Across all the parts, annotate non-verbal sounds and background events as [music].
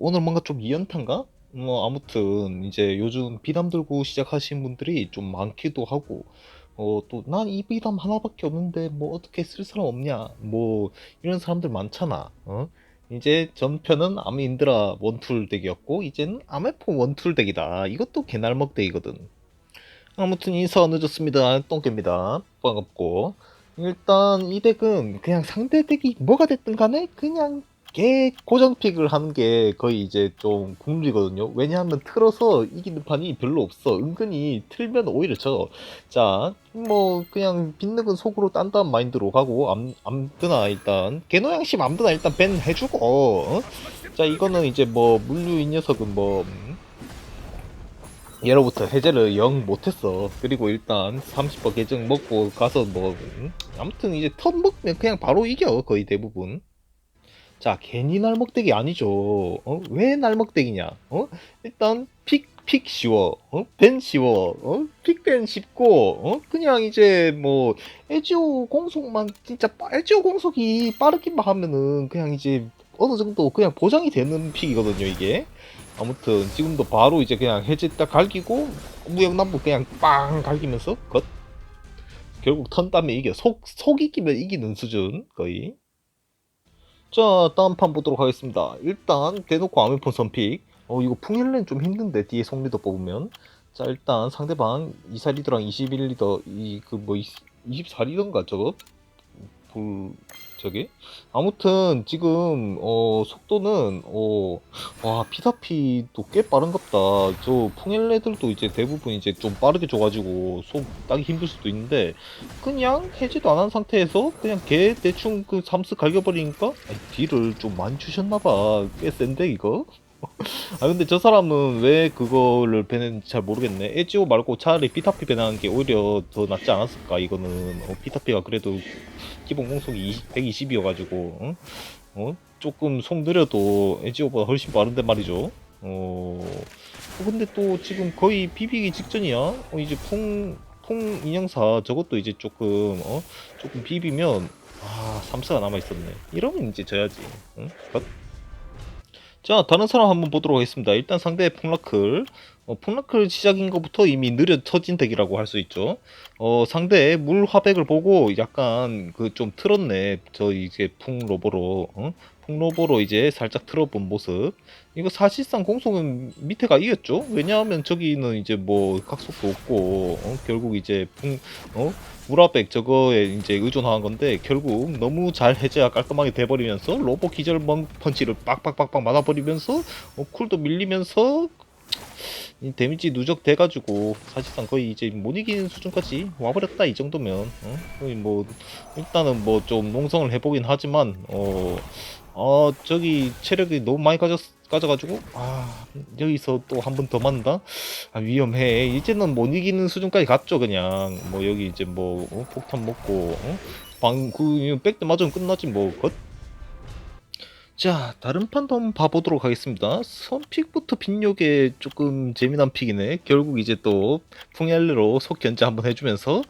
오늘 뭔가 좀 이연탄가? 뭐 아무튼 이제 요즘 비담 들고 시작하신 분들이 좀 많기도 하고 어 또 난 이 비담 하나밖에 없는데 뭐 어떻게 쓸 사람 없냐? 뭐 이런 사람들 많잖아. 어? 이제 전편은 아미인드라 원툴 덱이었고 이제는 아메폰 원툴 덱이다. 이것도 개날먹 덱이거든. 아무튼 인사 늦었습니다. 똥개입니다. 반갑고. 일단 이 덱은 그냥 상대 덱이 뭐가 됐든 간에 그냥 개 고정픽을 하는 게 거의 이제 좀 국룰이거든요. 왜냐하면 틀어서 이기는 판이 별로 없어. 은근히 틀면 오히려 져. 자, 뭐 그냥 빗늑은 속으로 딴딴 마인드로 가고 암, 암드나 일단 개노양심 암드나 일단 밴 해주고 어? 자 이거는 이제 뭐 물류 이 녀석은 뭐 음, 예로부터 해제를 영 못했어. 그리고 일단 30번 계정 먹고 가서 뭐 음, 아무튼 이제 턴 먹으면 그냥 바로 이겨 거의 대부분. 자, 괜히 날먹대기 아니죠. 어? 왜 날먹대기냐? 어? 일단 픽, 픽 쉬워. 어? 벤 쉬워. 어? 픽벤 쉽고, 어? 그냥 이제 뭐, 에지오 공속만, 진짜, 빠- 에지오 공속이 빠르기만 하면은 그냥 이제 어느 정도 그냥 보장이 되는 픽이거든요, 이게. 아무튼, 지금도 바로 이제 그냥 해제 딱 갈기고, 무역남부 그냥 빵 갈기면서, 것. 결국 턴 따면 이겨. 속, 속 이기면 이기는 수준, 거의. 자, 다음 판 보도록 하겠습니다. 일단 대놓고 아메폰 선픽. 어, 이거 풍일렌 좀 힘든데 뒤에 송리더 뽑으면. 자, 일단 상대방 24리더랑 21리더 이 그 뭐 24리더인가 저거? 불 저게? 아무튼 지금 어 속도는 어 와 피다피도 꽤 빠른갑다. 저 풍일레들도 이제 대부분 이제 좀 빠르게 줘가지고 속 따기 힘들 수도 있는데 그냥 해제도 안 한 상태에서 그냥 걔 대충 그 삼스 갈겨버리니까 아이, 딜을 좀 많이 주셨나봐. 꽤 센데 이거? [laughs] 아 근데 저 사람은 왜 그거를 배냈는지 잘 모르겠네. 에지오 말고 차라리 피타피 배나는 게 오히려 더 낫지 않았을까? 이거는 어, 피타피가 그래도 기본 공속이 120이어가지고 어? 어? 조금 속 느려도 에지오보다 훨씬 빠른데 말이죠. 어... 어, 근데 또 지금 거의 비비기 직전이야. 어, 이제 풍, 풍 인형사 저것도 이제 조금 어? 조금 비비면 아 3스가 남아있었네. 이러면 이제 져야지. 응? 컷. 자, 다른 사람 한번 보도록 하겠습니다. 일단 상대 풍라클. 어, 풍라클 시작인 것부터 이미 느려 터진 덱이라고 할 수 있죠. 어, 상대의 물 화백을 보고 약간 그 좀 틀었네. 저 이제 풍로보로. 어? 풍로보로 이제 살짝 틀어본 모습. 이거 사실상 공속은 밑에가 이겼죠. 왜냐하면 저기는 이제 뭐 각속도 없고, 어? 결국 이제 풍, 어? 우라백 저거에 이제 의존하는 건데 결국 너무 잘 해제가 깔끔하게 돼버리면서 로보 기절 멍 펀치를 빡빡빡빡 맞아버리면서 어, 쿨도 밀리면서 이 데미지 누적 돼가지고 사실상 거의 이제 못 이기는 수준까지 와버렸다 이 정도면 어? 뭐 일단은 뭐 좀 농성을 해보긴 하지만 어, 어 저기 체력이 너무 많이 가졌 가져가지고 아 여기서 또 한 번더 맞는다 아, 위험해 이제는 못 이기는 수준까지 갔죠 그냥 뭐 여기 이제 뭐 어? 폭탄 먹고 어? 방그 백대 맞으면 끝나지 뭐 것. 자 다른 판도 한번 봐보도록 하겠습니다. 선픽부터 빈욕에 조금 재미난 픽이네. 결국 이제 또 풍엘레로 속 견제 한번 해주면서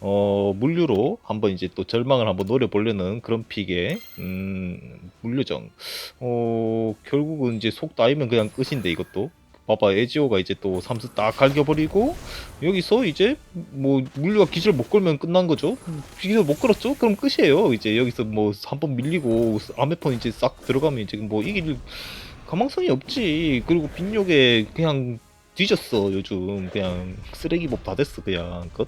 어 물류로 한번 이제 또 절망을 한번 노려보려는 그런 픽의 음 물류정. 어 결국은 이제 속 따이면 그냥 끝인데 이것도 봐봐 에지오가 이제 또 삼스 딱 갈겨버리고 여기서 이제 뭐 물류가 기절 못 걸면 끝난 거죠? 기절 못 걸었죠? 그럼 끝이에요. 이제 여기서 뭐 한 번 밀리고 아메폰 이제 싹 들어가면 이제 뭐 이길 가망성이 없지. 그리고 빈욕에 그냥 뒤졌어 요즘. 그냥 쓰레기법 다 됐어 그냥. 그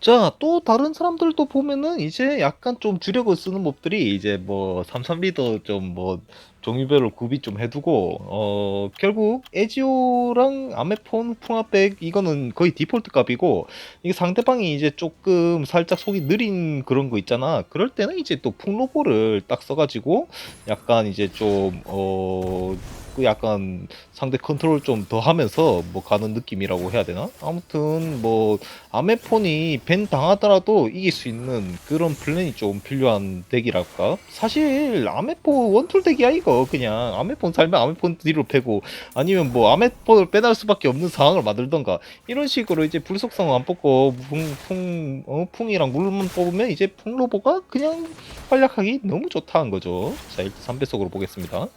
자, 또 다른 사람들도 보면은 이제 약간 좀 주력을 쓰는 몹들이 이제 뭐 삼삼 리더 좀 뭐 종류별로 구비 좀 해두고 어 결국 에지오랑 아메폰 풍화백 이거는 거의 디폴트 값이고 이게 상대방이 이제 조금 살짝 속이 느린 그런 거 있잖아. 그럴 때는 이제 또 풍로보를 딱 써가지고 약간 이제 좀어 그 약간 상대 컨트롤 좀 더 하면서 뭐 가는 느낌이라고 해야 되나? 아무튼 뭐 아메폰이 밴 당하더라도 이길 수 있는 그런 플랜이 좀 필요한 덱이랄까? 사실 아메폰 원툴 덱이야 이거 그냥 아메폰 살면 아메폰 뒤로 패고 아니면 뭐 아메폰을 빼날 수밖에 없는 상황을 만들던가 이런 식으로 이제 불속성 안 뽑고 풍, 풍, 어, 풍이랑 물만 뽑으면 이제 풍로보가 그냥 활약하기 너무 좋다는 거죠. 자 일단 3배속으로 보겠습니다.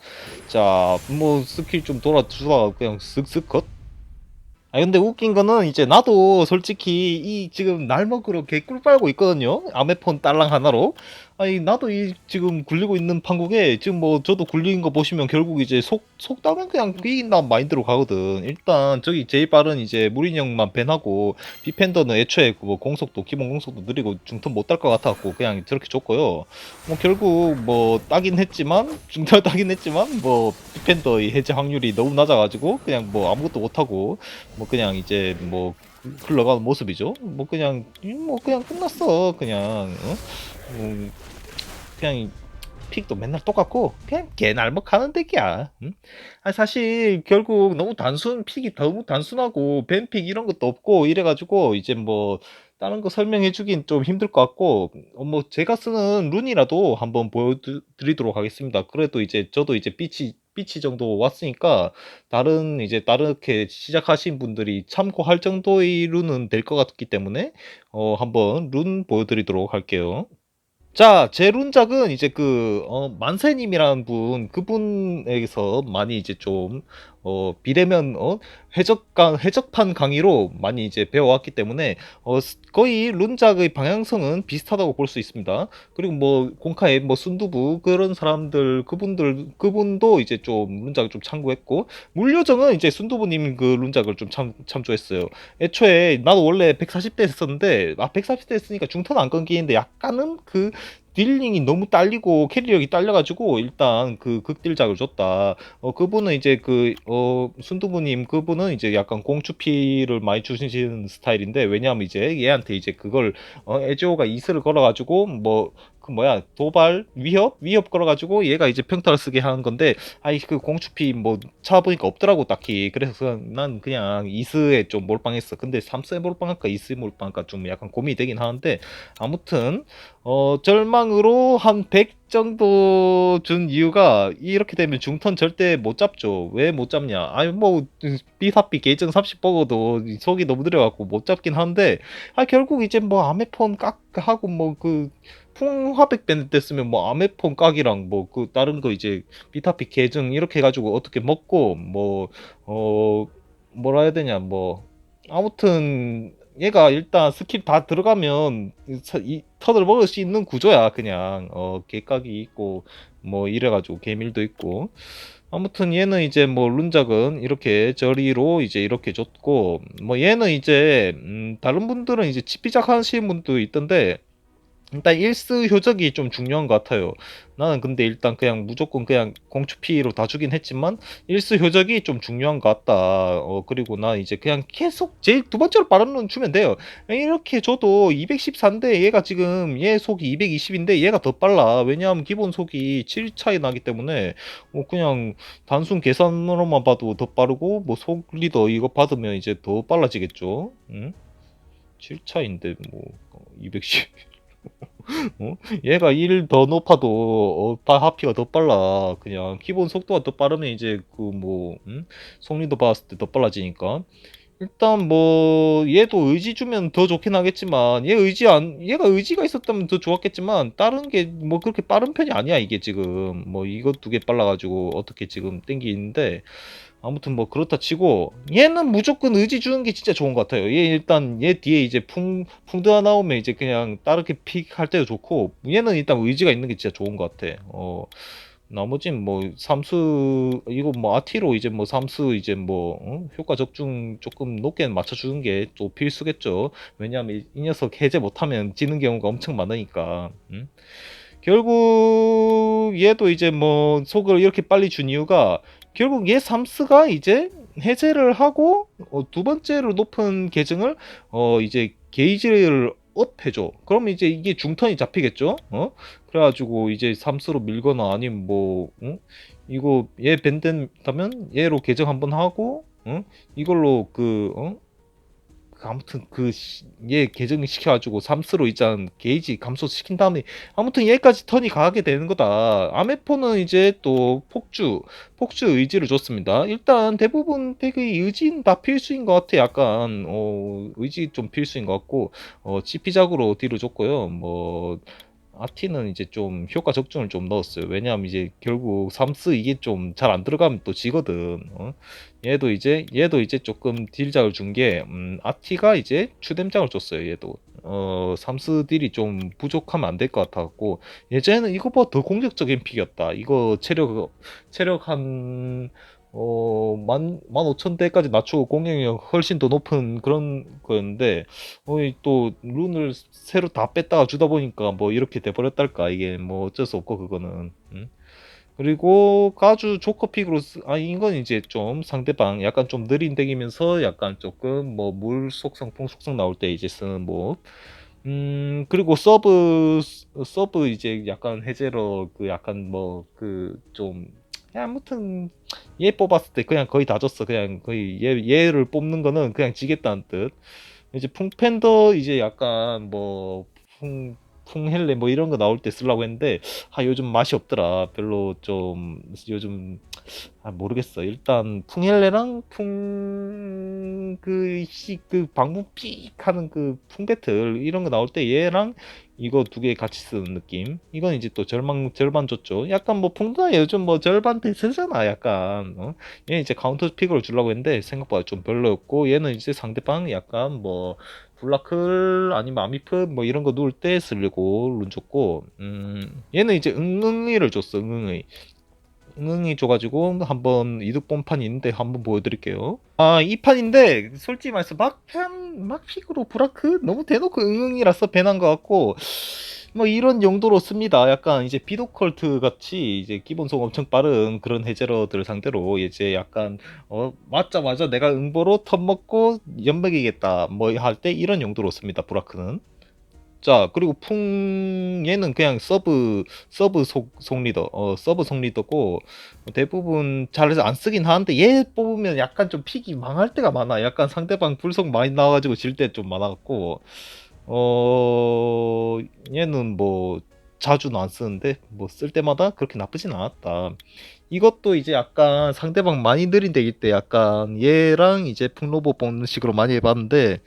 자뭐 스킬 좀 돌아주다 그냥 쓱쓱 컷. 아 근데 웃긴 거는 이제 나도 솔직히 이 지금 날 먹으러 개꿀 빨고 있거든요. 아메폰 딸랑 하나로. 아니 나도 이 지금 굴리고 있는 판국에 지금 뭐 저도 굴리는 거 보시면 결국 이제 속 속담은 그냥 이긴다는 마인드로 가거든. 일단 저기 제일 빠른 이제 무인형만 밴하고 비펜더는 애초에 그뭐 공속도 기본 공속도 느리고 중턴 못 딸 것 같아갖고 그냥 저렇게 줬고요. 뭐 결국 뭐 따긴 했지만 [laughs] 중턴 따긴 했지만 뭐 비펜더의 해제 확률이 너무 낮아가지고 그냥 뭐 아무것도 못하고 뭐 그냥 이제 뭐 흘러가는 모습이죠. 뭐 그냥 뭐 그냥 끝났어 그냥 어? 뭐 그냥 픽도 맨날 똑같고 그냥 개날먹하는 덱이야. 응? 아 사실 결국 너무 단순 픽이 너무 단순하고 벤픽 이런 것도 없고 이래가지고 이제 뭐 다른 거 설명해주긴 좀 힘들 것 같고 어, 뭐 제가 쓰는 룬이라도 한번 보여드리도록 하겠습니다. 그래도 이제 저도 이제 삐치 삐치 정도 왔으니까 다른 이제 다르게 시작하신 분들이 참고할 정도의 룬은 될 것 같기 때문에 어 한번 룬 보여드리도록 할게요. 자, 제 룬작은 이제 그, 어, 만세님이라는 분, 그분에게서 많이 이제 좀, 어, 비대면, 어, 해적강, 해적판 강의로 많이 이제 배워왔기 때문에, 어, 스- 거의 룬작의 방향성은 비슷하다고 볼 수 있습니다. 그리고 뭐, 공카에 뭐, 순두부, 그런 사람들, 그분들, 그분도 이제 좀 룬작을 좀 참고했고, 물요정은 이제 순두부님 그 룬작을 좀 참, 참조했어요. 애초에, 나도 원래 140대 했었는데, 아, 140대 했으니까 중턴 안 끊기는데, 약간은 그, 딜링이 너무 딸리고 캐리력이 딸려가지고 일단 그 극딜작을 줬다. 어 그분은 이제 그 어 순두부님 그분은 이제 약간 공추피를 많이 주시는 스타일인데 왜냐하면 이제 얘한테 이제 그걸 어 에지오가 이스를 걸어가지고 뭐그 뭐야 도발 위협 위협 걸어가지고 얘가 이제 평타를 쓰게 하는 건데 아이 그 공추피 뭐 찾아보니까 없더라고 딱히 그래서 난 그냥 이스에 좀 몰빵했어. 근데 삼스에 몰빵할까 이스에 몰빵할까 좀 약간 고민이 되긴 하는데 아무튼 어, 절망으로 한 100 정도 준 이유가 이렇게 되면 중턴 절대 못 잡죠. 왜 못 잡냐? 아니 뭐 비사비 계정 30 먹어도 속이 너무 느려갖고 못 잡긴 하는데 아 결국 이제 뭐 아메폰 깍 하고 뭐그 풍화백 밴드 됐으면 뭐 아메폰 깍이랑 뭐 그 다른 거 이제 비타피 계정 이렇게 해가지고 어떻게 먹고 뭐 어 뭐라 해야 되냐 뭐 아무튼 얘가 일단 스킬 다 들어가면 이- 이 턴을 먹을 수 있는 구조야 그냥. 어 개각이 있고 뭐 이래가지고 개밀도 있고. 아무튼 얘는 이제 뭐 룬작은 이렇게 저리로 이제 이렇게 줬고 뭐 얘는 이제 음 다른 분들은 이제 치피작 하시는 분도 있던데 일단 일스 효적이 좀 중요한 것 같아요. 나는 근데 일단 그냥 무조건 그냥 공추피로 다 주긴 했지만 일스 효적이 좀 중요한 것 같다. 어 그리고 나 이제 그냥 계속 제일 두 번째로 빠른 룬 주면 돼요. 이렇게 줘도 214인데 얘가 지금 얘 속이 220인데 얘가 더 빨라. 왜냐하면 기본 속이 7 차이 나기 때문에 뭐 그냥 단순 계산으로만 봐도 더 빠르고 뭐 속 리더 이거 받으면 이제 더 빨라지겠죠. 응? 7 차인데 뭐 210. 어? 얘가 1 더 높아도 어, 다 하피가 더 빨라. 그냥 기본 속도가 더 빠르면 이제 그뭐 음? 속리도 봤을 때 더 빨라지니까. 일단 뭐 얘도 의지 주면 더 좋긴 하겠지만 얘 의지 안 얘가 의지가 있었다면 더 좋았겠지만 다른 게 뭐 그렇게 빠른 편이 아니야 이게 지금 뭐 이것 두 개 빨라가지고 어떻게 지금 땡기는데 아무튼 뭐 그렇다 치고 얘는 무조건 의지 주는 게 진짜 좋은 것 같아요. 얘 일단 얘 뒤에 이제 풍 풍드가 나오면 이제 그냥 다르게 픽할 때도 좋고 얘는 일단 의지가 있는 게 진짜 좋은 것 같아. 어 나머진 뭐 삼수 이거 뭐 아티로 이제 뭐 삼수 이제 뭐 어? 효과 적중 조금 높게 맞춰주는 게 또 필수겠죠. 왜냐하면 이, 이 녀석 해제 못하면 지는 경우가 엄청 많으니까. 음? 결국 얘도 이제 뭐 속을 이렇게 빨리 준 이유가 결국 얘 삼스가 이제 해제를 하고 어, 두 번째로 높은 계정을 어 이제 게이지를 업 해줘. 그럼 이제 이게 중턴이 잡히겠죠. 어? 그래가지고 이제 삼스로 밀거나 아니면 뭐 응? 이거 얘 밴된다면 얘로 계정 한번 하고 어? 이걸로 그 어? 그 아무튼 그 얘 계정 시켜가지고 삼스로 일단 게이지 감소 시킨 다음에 아무튼 얘까지 턴이 가게 되는 거다. 아메포는 이제 또 폭주 폭주 의지를 줬습니다. 일단 대부분 덱의 의지는 다 필수인 것 같아. 약간 어 의지 좀 필수인 것 같고 어 지피작으로 뒤로 줬고요. 뭐 아티는 이제 좀 효과 적중을 좀 넣었어요. 왜냐하면 이제 결국 삼스 이게 좀 잘 안 들어가면 또 지거든. 어? 얘도 이제 얘도 이제 조금 딜작을 준게 음, 아티가 이제 추뎀작을 줬어요. 얘도 어 삼스 딜이 좀 부족하면 안 될 것 같았고 예전에는 이거보다 더 공격적인 픽이었다. 이거 체력 체력 한 어, 만, 만 오천 대까지 낮추고 공격력 훨씬 더 높은 그런 거였는데, 어, 이또 룬을 새로 다 뺐다가 주다 보니까 뭐 이렇게 돼버렸달까. 이게 뭐 어쩔 수 없고, 그거는. 음. 그리고 가주 조커픽으로, 쓰, 아, 이건 이제 좀 상대방 약간 좀 느린 덱이면서 약간 조금 뭐 물 속성, 풍 속성 나올 때 이제 쓰는 뭐, 음, 그리고 서브, 서브 이제 약간 해제로 그 약간 뭐 그 좀, 아무튼 얘 뽑았을 때 그냥 거의 다 줬어. 그냥 거의 얘 얘를 뽑는 거는 그냥 지겠다는 뜻. 이제 풍팬더 이제 약간 뭐 풍 풍헬레 뭐 이런 거 나올 때 쓰려고 했는데 아 요즘 맛이 없더라. 별로 좀 요즘 아 모르겠어. 일단 풍헬레랑 풍그씨그 방문 삑 하는 그 풍배틀 이런 거 나올 때 얘랑 이거 두 개 같이 쓰는 느낌. 이건 이제 또 절반 절반 줬죠. 약간 뭐 풍드나 요즘 뭐 절반 대세잖아. 약간 어? 얘 이제 카운터 픽으로 주려고 했는데 생각보다 좀 별로였고 얘는 이제 상대방 약간 뭐 블라클 아니면 아미프 뭐 이런 거 누울 때 쓰려고 룬 줬고 음 얘는 이제 응응이를 줬어. 응응이. 응응이 줘가지고 한번 이득 본 판이 있는데 한번 보여드릴게요. 아 이 판인데 솔직히 말해서 막판 막픽으로 브라크 너무 대놓고 응응이라서 배난 것 같고 뭐 이런 용도로 씁니다. 약간 이제 비도컬트 같이 이제 기본속 엄청 빠른 그런 해제러들 상대로 이제 약간 어 맞자마자 내가 응보로 턴 먹고 연맥이겠다 뭐 할 때 이런 용도로 씁니다. 브라크는. 자 그리고 풍 얘는 그냥 서브 서브 속, 속 리더 어 서브 속 리더고 대부분 잘해서 안 쓰긴 하는데 얘 뽑으면 약간 좀 픽이 망할 때가 많아. 약간 상대방 불속 많이 나와가지고 질 때 좀 많아갖고. 어 얘는 뭐 자주는 안 쓰는데 뭐 쓸 때마다 그렇게 나쁘진 않았다. 이것도 이제 약간 상대방 많이 느린 데일 때 약간 얘랑 이제 풍로보 뽑는 식으로 많이 해봤는데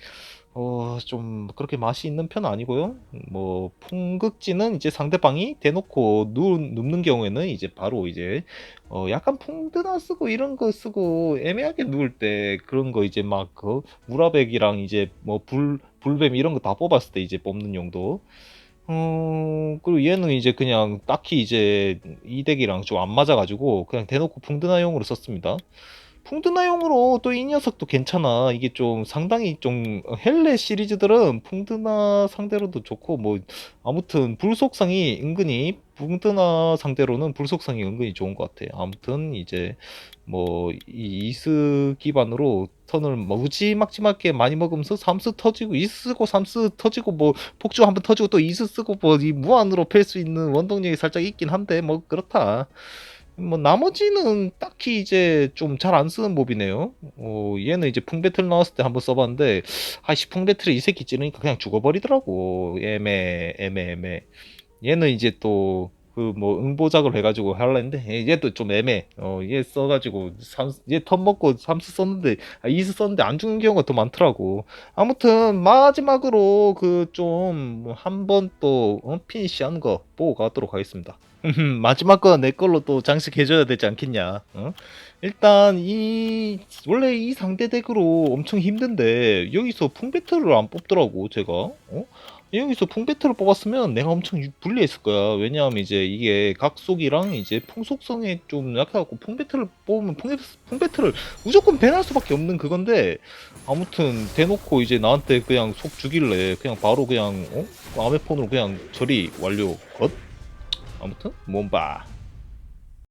어, 좀 그렇게 맛이 있는 편은 아니고요. 뭐 풍극지는 이제 상대방이 대놓고 누, 눕는 경우에는 이제 바로 이제 어 약간 풍드나 쓰고 이런 거 쓰고 애매하게 누울 때 그런 거 이제 막 그 무라백이랑 이제 뭐 불 불뱀 이런 거 다 뽑았을 때 이제 뽑는 용도. 어 그리고 얘는 이제 그냥 딱히 이제 이 덱이랑 좀 안 맞아가지고 그냥 대놓고 풍드나용으로 썼습니다. 풍드나용으로 또 이 녀석도 괜찮아. 이게 좀 상당히 좀 헬레 시리즈들은 풍드나 상대로도 좋고 뭐 아무튼 불속성이 은근히 풍드나 상대로는 불속성이 은근히 좋은 것 같아. 아무튼 이제 뭐 이 이스 기반으로 턴을 무지막지막하게 많이 먹으면서 삼스 터지고 이스 쓰고 삼스 터지고 뭐 폭주 한번 터지고 또 이스 쓰고 뭐 이 무한으로 팰 수 있는 원동력이 살짝 있긴 한데 뭐 그렇다. 뭐 나머지는 딱히 이제 좀 잘 안 쓰는 몹이네요. 어, 얘는 이제 풍배틀 나왔을 때 한번 써봤는데 아이씨 풍배틀에 이 새끼 찌르니까 그냥 죽어버리더라고. 애매 애매 애매. 얘는 이제 또 그 뭐 응보작을 해가지고 얘- 얘도 좀 애매. 어, 얘 써가지고 삼, 얘턴 먹고 삼스 썼는데 아, 이스 썼는데 안 죽는 경우가 더 많더라고. 아무튼 마지막으로 그 좀 한 번또 어, 피니시하는 거 보고 가도록 하겠습니다. [laughs] 마지막 거내 걸로 또 장식해줘야 되지 않겠냐. 어? 일단 이 원래 이 상대 덱으로 엄청 힘든데 여기서 풍배틀을 안 뽑더라고 제가. 어? 여기서 풍배틀을 뽑았으면 내가 엄청 유- 불리했을 거야. 왜냐하면 이제 이게 각속이랑 이제 풍속성에 좀 약해갖고 풍배틀을 뽑으면 풍, 풍배틀을 무조건 배날 수밖에 없는 그건데 아무튼 대놓고 이제 나한테 그냥 속 죽일래. 그냥 바로 그냥 어? 아메폰으로 그냥 처리 완료. 것? 아무튼 몸바